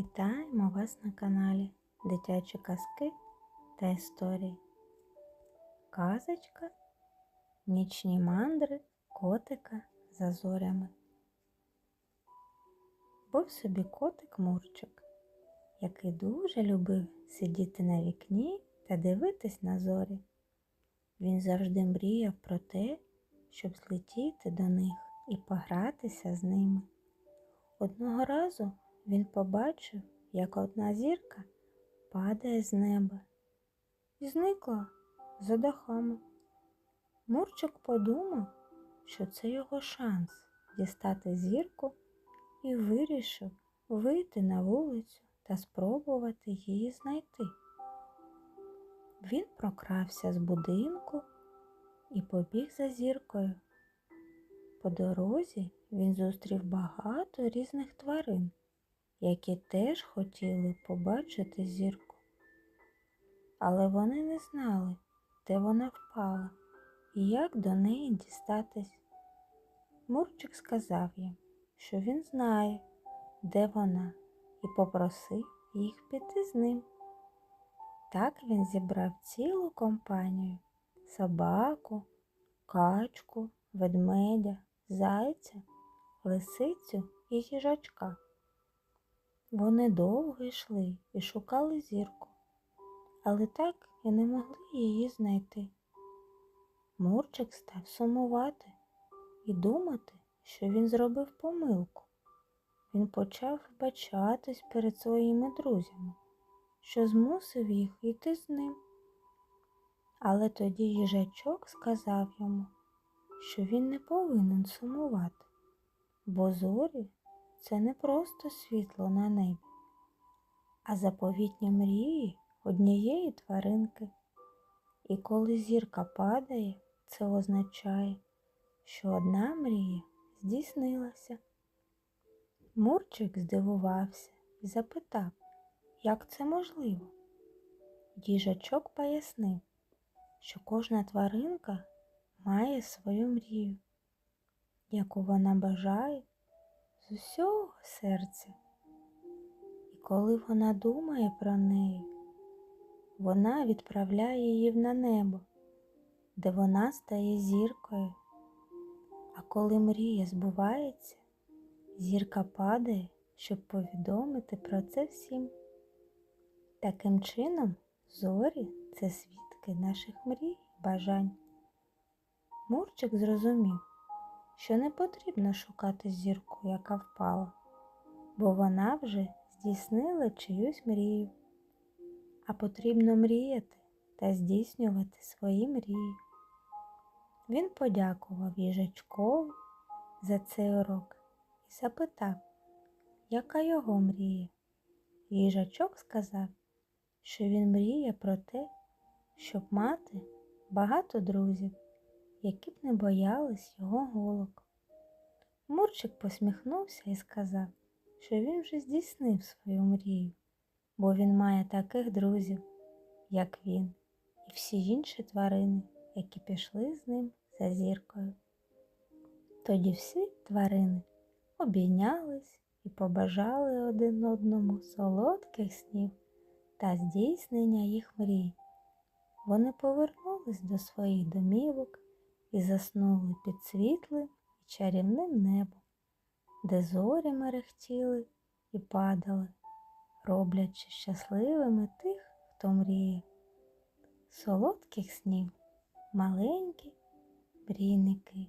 Вітаємо вас на каналі Дитячі казки та історії. Казочка Нічні мандри котика за зорями. Був собі котик Мурчик, який дуже любив сидіти на вікні та дивитись на зорі. Він завжди мріяв про те, щоб злетіти до них і погратися з ними. Одного разу він побачив, як одна зірка падає з неба і зникла за дахами. Мурчик подумав, що це його шанс дістати зірку і вирішив вийти на вулицю та спробувати її знайти. Він прокрався з будинку і побіг за зіркою. По дорозі він зустрів багато різних тварин, які теж хотіли побачити зірку. Але вони не знали, де вона впала і як до неї дістатись. Мурчик сказав їм, що він знає, де вона, і попросив їх піти з ним. Так він зібрав цілу компанію собаку, качку, ведмедя, зайця, лисицю і їжачка. Вони довго йшли і шукали зірку, але так і не могли її знайти. Мурчик став сумувати і думати, що він зробив помилку. Він почав вбачатись перед своїми друзями, що змусив їх йти з ним. Але тоді їжачок сказав йому, що він не повинен сумувати, бо зорі це не просто світло на небі, а заповітні мрії однієї тваринки. І коли зірка падає, це означає, що одна мрія здійснилася. Мурчик здивувався і запитав, як це можливо. Їжачок пояснив, що кожна тваринка має свою мрію, яку вона бажає з усього серця. І коли вона думає про неї, вона відправляє її на небо, де вона стає зіркою. А коли мрія збувається, зірка падає, щоб повідомити про це всім. Таким чином, зорі це свідки наших мрій бажань. Мурчик зрозумів, що не потрібно шукати зірку, яка впала, бо вона вже здійснила чиюсь мрію, а потрібно мріяти та здійснювати свої мрії. Він подякував їжачкові за цей урок і запитав, яка його мрія. Їжачок сказав, що він мріє про те, щоб мати багато друзів, які б не боялись його голок. Мурчик посміхнувся і сказав, що він вже здійснив свою мрію, бо він має таких друзів, як він, і всі інші тварини, які пішли з ним за зіркою. Тоді всі тварини обійнялись і побажали один одному солодких снів та здійснення їх мрій. Вони повернулись до своїх домівок і заснули під світлим і чарівним небом, де зорі мерехтіли і падали, роблячи щасливими тих, хто мріє. Солодких снів маленькі мрійники.